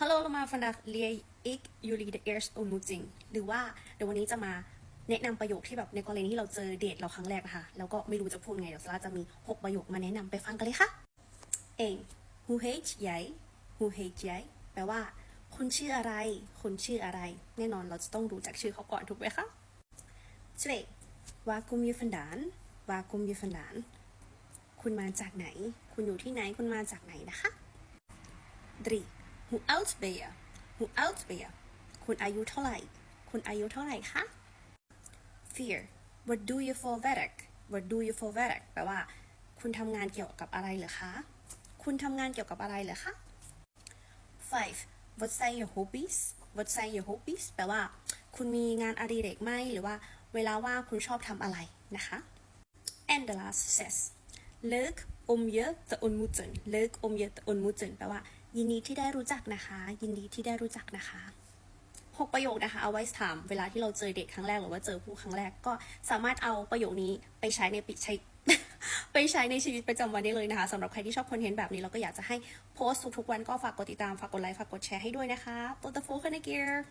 Hallo allemaal, vandaag leer ik jullie de eerste ontmoeting หรือว่าเดี๋ยววันนี้จะมาแนะนำประโยคที่แบบในกรณีที่เราเจอเดทเราครั้งแรกนะคะแล้วก็ไม่รู้จะพูดไงเดี๋ยวซาร่าจะมี 6 ประโยคมาแนะนำไปฟังกันเลยค่ะ 1. Hoe heet jij Hoe heet jij แปลว่า คุณชื่ออะไร คุณชื่ออะไร แน่นอนเราจะต้องรู้จักชื่อเขาก่อนถูกไหมคะ 2. Waar kom je vandaan Waar kom je vandaan คุณมาจากไหน คุณอยู่ที่ไหน คุณมาจากไหนนะคะ 3. Hoe oud ben je Hoe oud ben je คุณอายุเท่าไหร่ คุณอายุเท่าไหร่คะ 4. What do you for werk What do you for werk แปลว่า คุณทำงานเกี่ยวกับอะไรเหรอคะ คุณทำงานเกี่ยวกับอะไรเหรอคะ 5. What zijn je hobbies What zijn je hobbies แปลว่า คุณมีงานอดิเรกไหมหรือว่า เวลาว่างคุณชอบทำอะไรนะคะ And the last says leuk om je te ontmoeten leuk om je te ontmoeten แปลว่า ยินดีที่ได้รู้จักนะคะ ยินดีที่ได้รู้จักนะคะหกประโยคนะคะเอาไว้ถามเวลาที่เราเจอเด็กครั้งแรกหรือว่าเจอผู้ครั้งแรกก็สามารถเอาประโยคนี้ไปใช้ในปิใช้ไปใช้ในชีวิตประจำวันได้เลยนะคะสำหรับใครที่ชอบคอนเทนต์แบบนี้เราก็อยากจะให้โพสต์ทุกๆวันก็ฝากกดติดตามฝากกดไลค์ฝากกดแชร์ให้ด้วยนะคะตัวตะฟูคันเกียร์